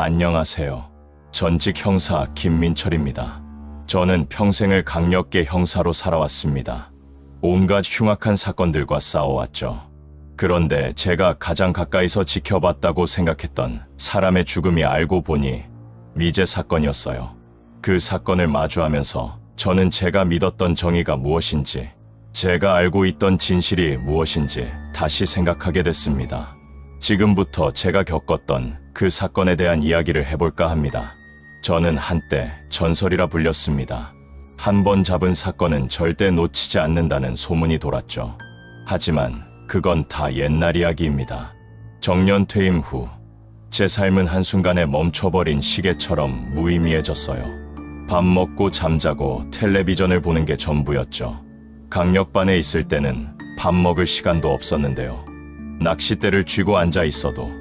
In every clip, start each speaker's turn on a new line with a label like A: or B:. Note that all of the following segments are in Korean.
A: 안녕하세요. 전직 형사 김민철입니다. 저는 평생을 강력계 형사로 살아왔습니다. 온갖 흉악한 사건들과 싸워왔죠. 그런데 제가 가장 가까이서 지켜봤다고 생각했던 사람의 죽음이 알고 보니 미제 사건이었어요. 그 사건을 마주하면서 저는 제가 믿었던 정의가 무엇인지, 제가 알고 있던 진실이 무엇인지 다시 생각하게 됐습니다. 지금부터 제가 겪었던 그 사건에 대한 이야기를 해볼까 합니다. 저는 한때 전설이라 불렸습니다. 한 번 잡은 사건은 절대 놓치지 않는다는 소문이 돌았죠. 하지만 그건 다 옛날 이야기입니다. 정년 퇴임 후 제 삶은 한순간에 멈춰버린 시계처럼 무의미해졌어요. 밥 먹고 잠자고 텔레비전을 보는 게 전부였죠. 강력반에 있을 때는 밥 먹을 시간도 없었는데요. 낚싯대를 쥐고 앉아 있어도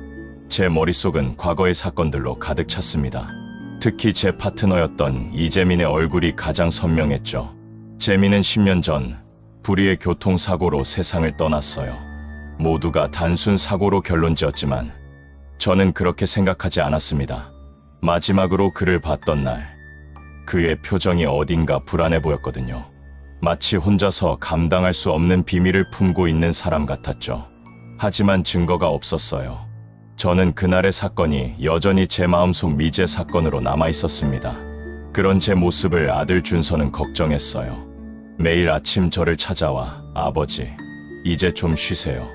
A: 제 머릿속은 과거의 사건들로 가득 찼습니다. 특히 제 파트너였던 이재민의 얼굴이 가장 선명했죠. 재민은 10년 전 불의의 교통사고로 세상을 떠났어요. 모두가 단순 사고로 결론 지었지만 저는 그렇게 생각하지 않았습니다. 마지막으로 그를 봤던 날, 그의 표정이 어딘가 불안해 보였거든요. 마치 혼자서 감당할 수 없는 비밀을 품고 있는 사람 같았죠. 하지만 증거가 없었어요. 저는 그날의 사건이 여전히 제 마음속 미제 사건으로 남아 있었습니다. 그런 제 모습을 아들 준서는 걱정했어요. 매일 아침 저를 찾아와 아버지, 이제 좀 쉬세요.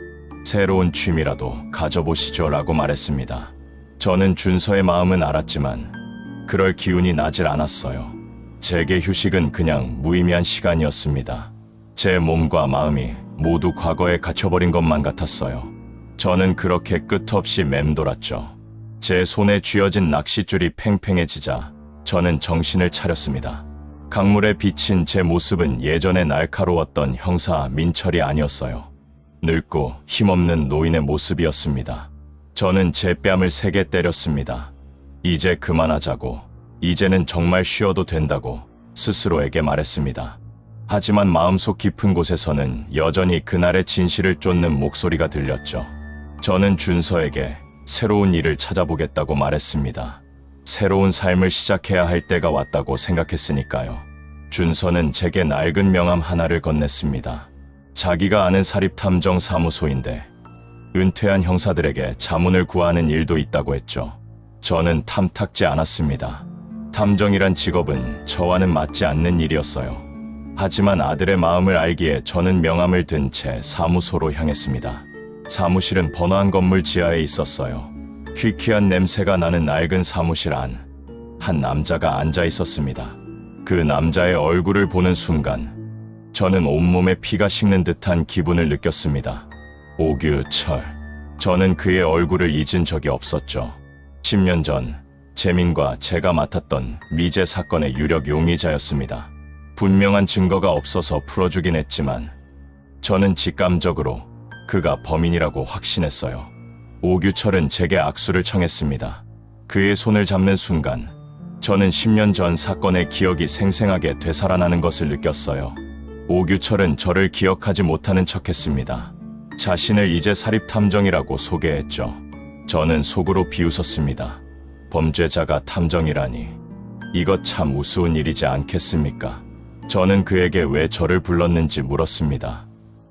A: 새로운 취미라도 가져보시죠 라고 말했습니다. 저는 준서의 마음은 알았지만 그럴 기운이 나질 않았어요. 제게 휴식은 그냥 무의미한 시간이었습니다. 제 몸과 마음이 모두 과거에 갇혀버린 것만 같았어요. 저는 그렇게 끝없이 맴돌았죠. 제 손에 쥐어진 낚싯줄이 팽팽해지자 저는 정신을 차렸습니다. 강물에 비친 제 모습은 예전에 날카로웠던 형사 민철이 아니었어요. 늙고 힘없는 노인의 모습이었습니다. 저는 제 뺨을 세게 때렸습니다. 이제 그만하자고, 이제는 정말 쉬어도 된다고 스스로에게 말했습니다. 하지만 마음속 깊은 곳에서는 여전히 그날의 진실을 쫓는 목소리가 들렸죠. 저는 준서에게 새로운 일을 찾아보겠다고 말했습니다. 새로운 삶을 시작해야 할 때가 왔다고 생각했으니까요. 준서는 제게 낡은 명함 하나를 건넸습니다. 자기가 아는 사립탐정 사무소인데 은퇴한 형사들에게 자문을 구하는 일도 있다고 했죠. 저는 탐탁지 않았습니다. 탐정이란 직업은 저와는 맞지 않는 일이었어요. 하지만 아들의 마음을 알기에 저는 명함을 든 채 사무소로 향했습니다. 사무실은 번화한 건물 지하에 있었어요. 퀴퀴한 냄새가 나는 낡은 사무실 안, 한 남자가 앉아 있었습니다. 그 남자의 얼굴을 보는 순간, 저는 온몸에 피가 식는 듯한 기분을 느꼈습니다. 오규철. 저는 그의 얼굴을 잊은 적이 없었죠. 10년 전, 재민과 제가 맡았던 미제 사건의 유력 용의자였습니다. 분명한 증거가 없어서 풀어주긴 했지만, 저는 직감적으로 그가 범인이라고 확신했어요. 오규철은 제게 악수를 청했습니다. 그의 손을 잡는 순간, 저는 10년 전 사건의 기억이 생생하게 되살아나는 것을 느꼈어요. 오규철은 저를 기억하지 못하는 척 했습니다. 자신을 이제 사립탐정이라고 소개했죠. 저는 속으로 비웃었습니다. 범죄자가 탐정이라니. 이것 참 우스운 일이지 않겠습니까? 저는 그에게 왜 저를 불렀는지 물었습니다.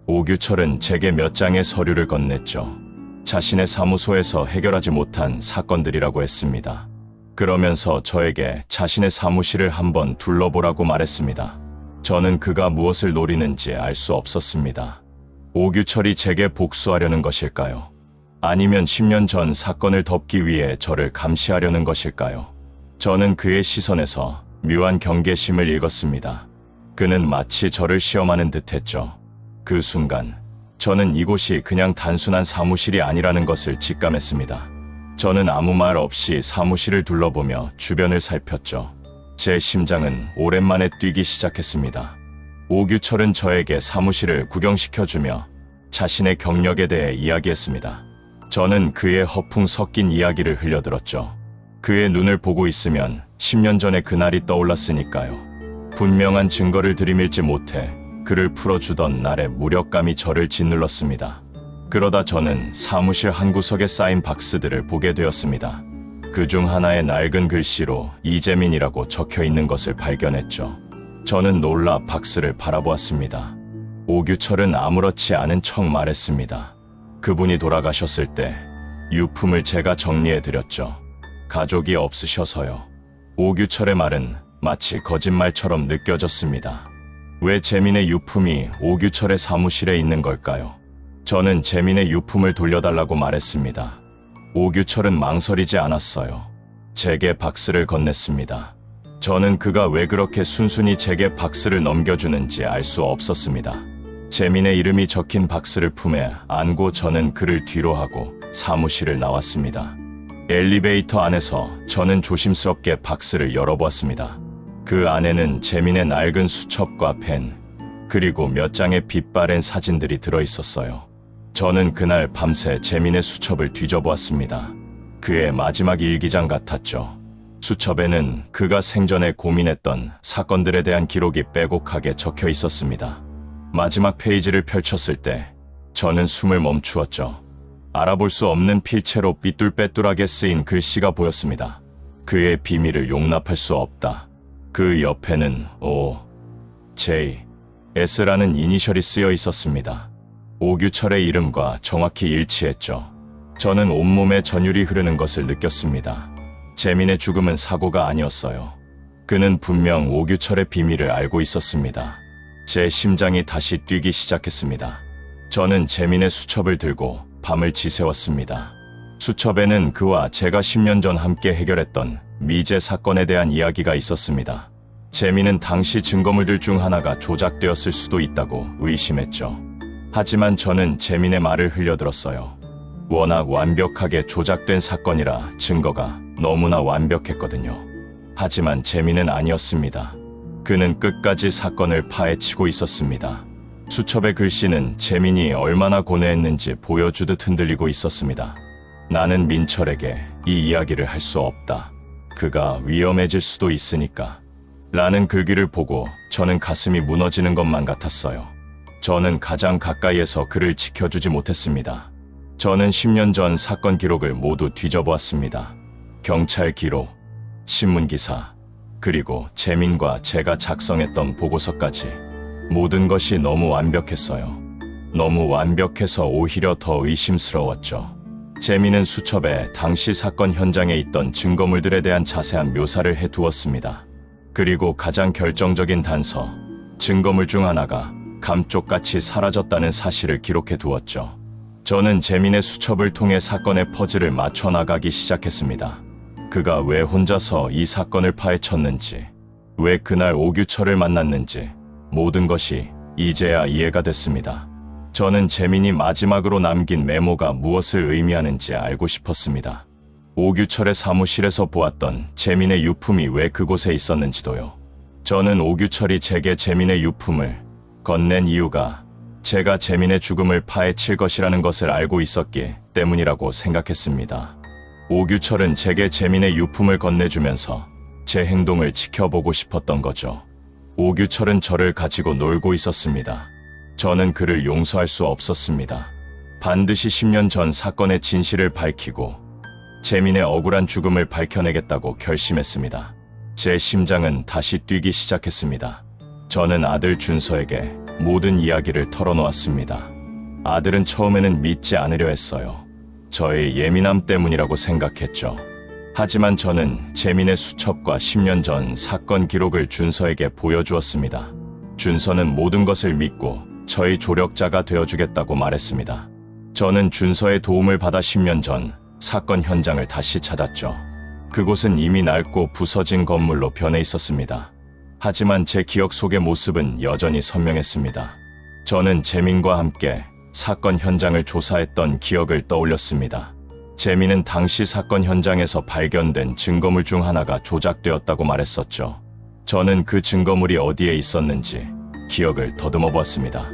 A: 오규철은 제게 몇 장의 서류를 건넸죠. 자신의 사무소에서 해결하지 못한 사건들이라고 했습니다. 그러면서 저에게 자신의 사무실을 한번 둘러보라고 말했습니다. 저는 그가 무엇을 노리는지 알 수 없었습니다. 오규철이 제게 복수하려는 것일까요? 아니면 10년 전 사건을 덮기 위해 저를 감시하려는 것일까요? 저는 그의 시선에서 묘한 경계심을 읽었습니다. 그는 마치 저를 시험하는 듯 했죠. 그 순간, 저는 이곳이 그냥 단순한 사무실이 아니라는 것을 직감했습니다. 저는 아무 말 없이 사무실을 둘러보며 주변을 살폈죠. 제 심장은 오랜만에 뛰기 시작했습니다. 오규철은 저에게 사무실을 구경시켜주며 자신의 경력에 대해 이야기했습니다. 저는 그의 허풍 섞인 이야기를 흘려들었죠. 그의 눈을 보고 있으면 10년 전의 그날이 떠올랐으니까요. 분명한 증거를 들이밀지 못해 그를 풀어주던 날의 무력감이 저를 짓눌렀습니다. 그러다 저는 사무실 한 구석에 쌓인 박스들을 보게 되었습니다. 그 중 하나에 낡은 글씨로 이재민이라고 적혀 있는 것을 발견했죠. 저는 놀라 박스를 바라보았습니다. 오규철은 아무렇지 않은 척 말했습니다. 그분이 돌아가셨을 때 유품을 제가 정리해 드렸죠. 가족이 없으셔서요. 오규철의 말은 마치 거짓말처럼 느껴졌습니다. 왜 재민의 유품이 오규철의 사무실에 있는 걸까요? 저는 재민의 유품을 돌려달라고 말했습니다. 오규철은 망설이지 않았어요. 제게 박스를 건넸습니다. 저는 그가 왜 그렇게 순순히 제게 박스를 넘겨주는지 알 수 없었습니다. 재민의 이름이 적힌 박스를 품에 안고 저는 그를 뒤로 하고 사무실을 나왔습니다. 엘리베이터 안에서 저는 조심스럽게 박스를 열어보았습니다. 그 안에는 재민의 낡은 수첩과 펜, 그리고 몇 장의 빛바랜 사진들이 들어 있었어요. 저는 그날 밤새 재민의 수첩을 뒤져보았습니다. 그의 마지막 일기장 같았죠. 수첩에는 그가 생전에 고민했던 사건들에 대한 기록이 빼곡하게 적혀 있었습니다. 마지막 페이지를 펼쳤을 때 저는 숨을 멈추었죠. 알아볼 수 없는 필체로 삐뚤빼뚤하게 쓰인 글씨가 보였습니다. 그의 비밀을 용납할 수 없다. 그 옆에는 O, J, S라는 이니셜이 쓰여 있었습니다. 오규철의 이름과 정확히 일치했죠. 저는 온몸에 전율이 흐르는 것을 느꼈습니다. 재민의 죽음은 사고가 아니었어요. 그는 분명 오규철의 비밀을 알고 있었습니다. 제 심장이 다시 뛰기 시작했습니다. 저는 재민의 수첩을 들고 밤을 지새웠습니다. 수첩에는 그와 제가 10년 전 함께 해결했던 미제 사건에 대한 이야기가 있었습니다. 재민은 당시 증거물들 중 하나가 조작되었을 수도 있다고 의심했죠. 하지만 저는 재민의 말을 흘려들었어요. 워낙 완벽하게 조작된 사건이라 증거가 너무나 완벽했거든요. 하지만 재민은 아니었습니다. 그는 끝까지 사건을 파헤치고 있었습니다. 수첩의 글씨는 재민이 얼마나 고뇌했는지 보여주듯 흔들리고 있었습니다. 나는 민철에게 이 이야기를 할 수 없다. 그가 위험해질 수도 있으니까. 라는 글귀를 보고 저는 가슴이 무너지는 것만 같았어요. 저는 가장 가까이에서 그를 지켜주지 못했습니다. 저는 10년 전 사건 기록을 모두 뒤져보았습니다. 경찰 기록, 신문 기사, 그리고 재민과 제가 작성했던 보고서까지 모든 것이 너무 완벽했어요. 너무 완벽해서 오히려 더 의심스러웠죠. 재민은 수첩에 당시 사건 현장에 있던 증거물들에 대한 자세한 묘사를 해두었습니다. 그리고 가장 결정적인 단서, 증거물 중 하나가 감쪽같이 사라졌다는 사실을 기록해 두었죠. 저는 재민의 수첩을 통해 사건의 퍼즐을 맞춰 나가기 시작했습니다. 그가 왜 혼자서 이 사건을 파헤쳤는지, 왜 그날 오규철을 만났는지, 모든 것이 이제야 이해가 됐습니다. 저는 재민이 마지막으로 남긴 메모가 무엇을 의미하는지 알고 싶었습니다. 오규철의 사무실에서 보았던 재민의 유품이 왜 그곳에 있었는지도요. 저는 오규철이 제게 재민의 유품을 건넨 이유가 제가 재민의 죽음을 파헤칠 것이라는 것을 알고 있었기 때문이라고 생각했습니다. 오규철은 제게 재민의 유품을 건네주면서 제 행동을 지켜보고 싶었던 거죠. 오규철은 저를 가지고 놀고 있었습니다. 저는 그를 용서할 수 없었습니다. 반드시 10년 전 사건의 진실을 밝히고 재민의 억울한 죽음을 밝혀내겠다고 결심했습니다. 제 심장은 다시 뛰기 시작했습니다. 저는 아들 준서에게 모든 이야기를 털어놓았습니다. 아들은 처음에는 믿지 않으려 했어요. 저의 예민함 때문이라고 생각했죠. 하지만 저는 재민의 수첩과 10년 전 사건 기록을 준서에게 보여주었습니다. 준서는 모든 것을 믿고 저희 조력자가 되어주겠다고 말했습니다. 저는 준서의 도움을 받아 10년 전 사건 현장을 다시 찾았죠. 그곳은 이미 낡고 부서진 건물로 변해 있었습니다. 하지만 제 기억 속의 모습은 여전히 선명했습니다. 저는 재민과 함께 사건 현장을 조사했던 기억을 떠올렸습니다. 재민은 당시 사건 현장에서 발견된 증거물 중 하나가 조작되었다고 말했었죠. 저는 그 증거물이 어디에 있었는지 기억을 더듬어 보았습니다.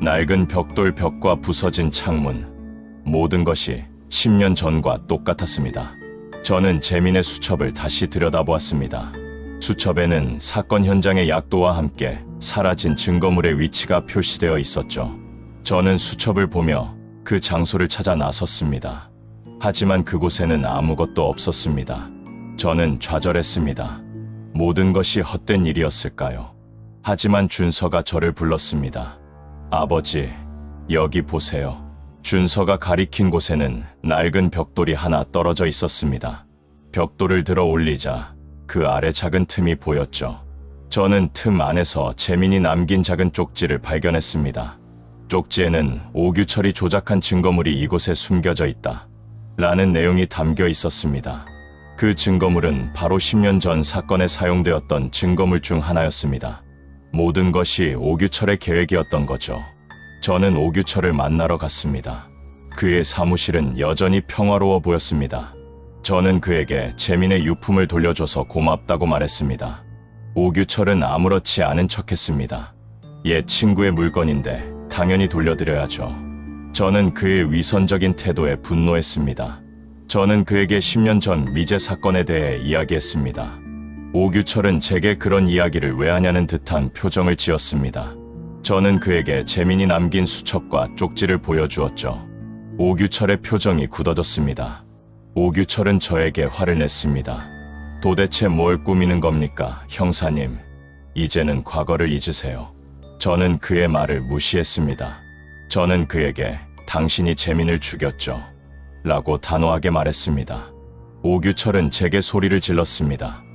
A: 낡은 벽돌 벽과 부서진 창문, 모든 것이 10년 전과 똑같았습니다. 저는 재민의 수첩을 다시 들여다보았습니다. 수첩에는 사건 현장의 약도와 함께 사라진 증거물의 위치가 표시되어 있었죠. 저는 수첩을 보며 그 장소를 찾아 나섰습니다. 하지만 그곳에는 아무것도 없었습니다. 저는 좌절했습니다. 모든 것이 헛된 일이었을까요? 하지만 준서가 저를 불렀습니다. 아버지, 여기 보세요. 준서가 가리킨 곳에는 낡은 벽돌이 하나 떨어져 있었습니다. 벽돌을 들어 올리자 그 아래 작은 틈이 보였죠. 저는 틈 안에서 재민이 남긴 작은 쪽지를 발견했습니다. 쪽지에는 오규철이 조작한 증거물이 이곳에 숨겨져 있다. 라는 내용이 담겨 있었습니다. 그 증거물은 바로 10년 전 사건에 사용되었던 증거물 중 하나였습니다. 모든 것이 오규철의 계획이었던 거죠. 저는 오규철을 만나러 갔습니다. 그의 사무실은 여전히 평화로워 보였습니다. 저는 그에게 재민의 유품을 돌려줘서 고맙다고 말했습니다. 오규철은 아무렇지 않은 척 했습니다. 옛 친구의 물건인데 당연히 돌려드려야죠. 저는 그의 위선적인 태도에 분노했습니다. 저는 그에게 10년 전 미제 사건에 대해 이야기했습니다. 오규철은 제게 그런 이야기를 왜 하냐는 듯한 표정을 지었습니다. 저는 그에게 재민이 남긴 수첩과 쪽지를 보여주었죠. 오규철의 표정이 굳어졌습니다. 오규철은 저에게 화를 냈습니다. 도대체 뭘 꾸미는 겁니까, 형사님? 이제는 과거를 잊으세요. 저는 그의 말을 무시했습니다. 저는 그에게 당신이 재민을 죽였죠. 라고 단호하게 말했습니다. 오규철은 제게 소리를 질렀습니다.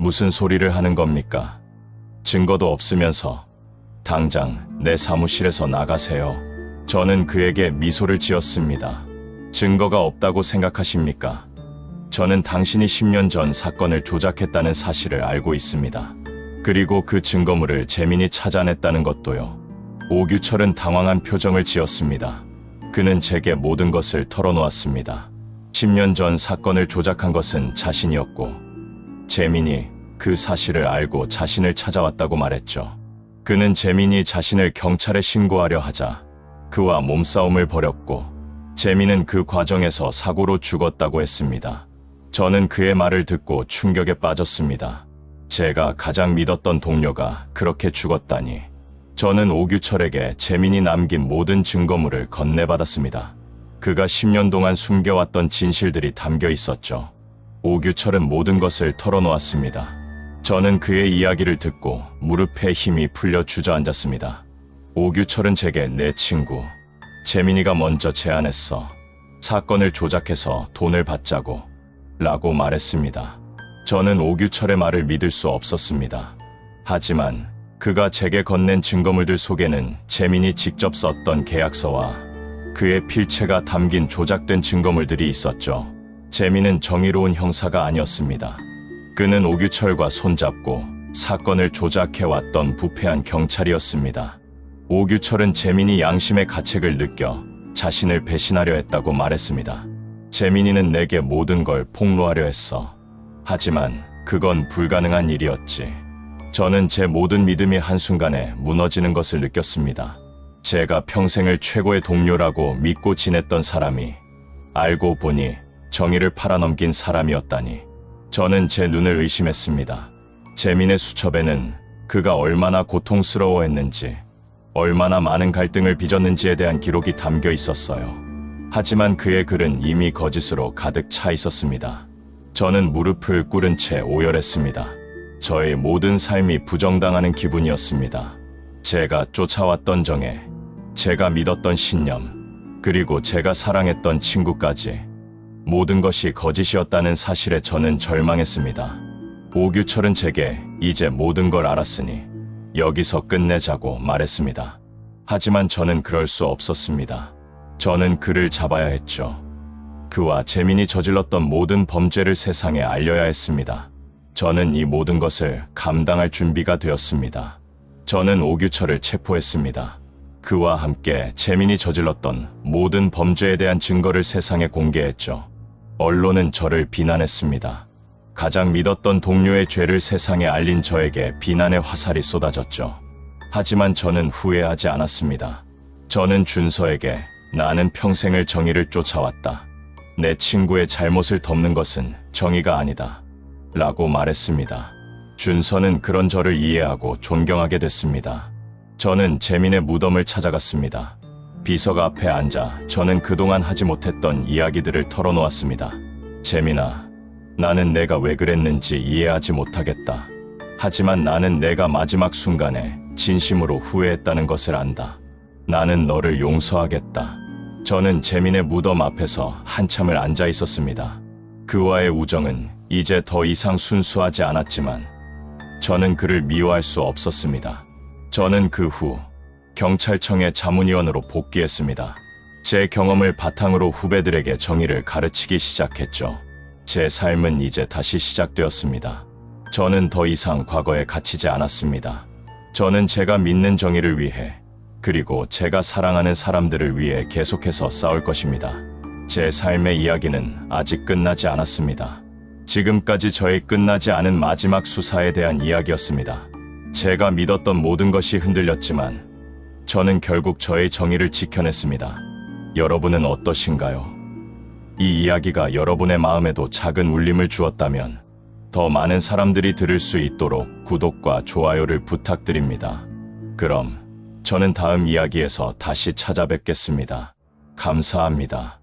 A: 무슨 소리를 하는 겁니까? 증거도 없으면서 당장 내 사무실에서 나가세요. 저는 그에게 미소를 지었습니다. 증거가 없다고 생각하십니까? 저는 당신이 10년 전 사건을 조작했다는 사실을 알고 있습니다. 그리고 그 증거물을 재민이 찾아냈다는 것도요. 오규철은 당황한 표정을 지었습니다. 그는 제게 모든 것을 털어놓았습니다. 10년 전 사건을 조작한 것은 자신이었고, 재민이 그 사실을 알고 자신을 찾아왔다고 말했죠. 그는 재민이 자신을 경찰에 신고하려 하자 그와 몸싸움을 벌였고, 재민은 그 과정에서 사고로 죽었다고 했습니다. 저는 그의 말을 듣고 충격에 빠졌습니다. 제가 가장 믿었던 동료가 그렇게 죽었다니. 저는 오규철에게 재민이 남긴 모든 증거물을 건네받았습니다. 그가 10년 동안 숨겨왔던 진실들이 담겨 있었죠. 오규철은 모든 것을 털어놓았습니다. 저는 그의 이야기를 듣고 무릎에 힘이 풀려 주저앉았습니다. 오규철은 제게 내 친구, 재민이가 먼저 제안했어. 사건을 조작해서 돈을 받자고. 라고 말했습니다. 저는 오규철의 말을 믿을 수 없었습니다. 하지만 그가 제게 건넨 증거물들 속에는 재민이 직접 썼던 계약서와 그의 필체가 담긴 조작된 증거물들이 있었죠. 재민은 정의로운 형사가 아니었습니다. 그는 오규철과 손잡고 사건을 조작해왔던 부패한 경찰이었습니다. 오규철은 재민이 양심의 가책을 느껴 자신을 배신하려 했다고 말했습니다. 재민이는 내게 모든 걸 폭로하려 했어. 하지만 그건 불가능한 일이었지. 저는 제 모든 믿음이 한순간에 무너지는 것을 느꼈습니다. 제가 평생을 최고의 동료라고 믿고 지냈던 사람이 알고 보니 정의를 팔아넘긴 사람이었다니. 저는 제 눈을 의심했습니다. 재민의 수첩에는 그가 얼마나 고통스러워했는지, 얼마나 많은 갈등을 빚었는지에 대한 기록이 담겨 있었어요. 하지만 그의 글은 이미 거짓으로 가득 차 있었습니다. 저는 무릎을 꿇은 채 오열했습니다. 저의 모든 삶이 부정당하는 기분이었습니다. 제가 쫓아왔던 정에, 제가 믿었던 신념, 그리고 제가 사랑했던 친구까지 모든 것이 거짓이었다는 사실에 저는 절망했습니다. 오규철은 제게 이제 모든 걸 알았으니 여기서 끝내자고 말했습니다. 하지만 저는 그럴 수 없었습니다. 저는 그를 잡아야 했죠. 그와 재민이 저질렀던 모든 범죄를 세상에 알려야 했습니다. 저는 이 모든 것을 감당할 준비가 되었습니다. 저는 오규철을 체포했습니다. 그와 함께 재민이 저질렀던 모든 범죄에 대한 증거를 세상에 공개했죠. 언론은 저를 비난했습니다. 가장 믿었던 동료의 죄를 세상에 알린 저에게 비난의 화살이 쏟아졌죠. 하지만 저는 후회하지 않았습니다. 저는 준서에게 나는 평생을 정의를 쫓아왔다. 내 친구의 잘못을 덮는 것은 정의가 아니다. 라고 말했습니다. 준서는 그런 저를 이해하고 존경하게 됐습니다. 저는 재민의 무덤을 찾아갔습니다. 비서가 앞에 앉아 저는 그동안 하지 못했던 이야기들을 털어놓았습니다. 재민아, 나는 내가 왜 그랬는지 이해하지 못하겠다. 하지만 나는 내가 마지막 순간에 진심으로 후회했다는 것을 안다. 나는 너를 용서하겠다. 저는 재민의 무덤 앞에서 한참을 앉아 있었습니다. 그와의 우정은 이제 더 이상 순수하지 않았지만 저는 그를 미워할 수 없었습니다. 저는 그 후 경찰청의 자문위원으로 복귀했습니다. 제 경험을 바탕으로 후배들에게 정의를 가르치기 시작했죠. 제 삶은 이제 다시 시작되었습니다. 저는 더 이상 과거에 갇히지 않았습니다. 저는 제가 믿는 정의를 위해 그리고 제가 사랑하는 사람들을 위해 계속해서 싸울 것입니다. 제 삶의 이야기는 아직 끝나지 않았습니다. 지금까지 저의 끝나지 않은 마지막 수사에 대한 이야기였습니다. 제가 믿었던 모든 것이 흔들렸지만 저는 결국 저의 정의를 지켜냈습니다. 여러분은 어떠신가요? 이 이야기가 여러분의 마음에도 작은 울림을 주었다면 더 많은 사람들이 들을 수 있도록 구독과 좋아요를 부탁드립니다. 그럼 저는 다음 이야기에서 다시 찾아뵙겠습니다. 감사합니다.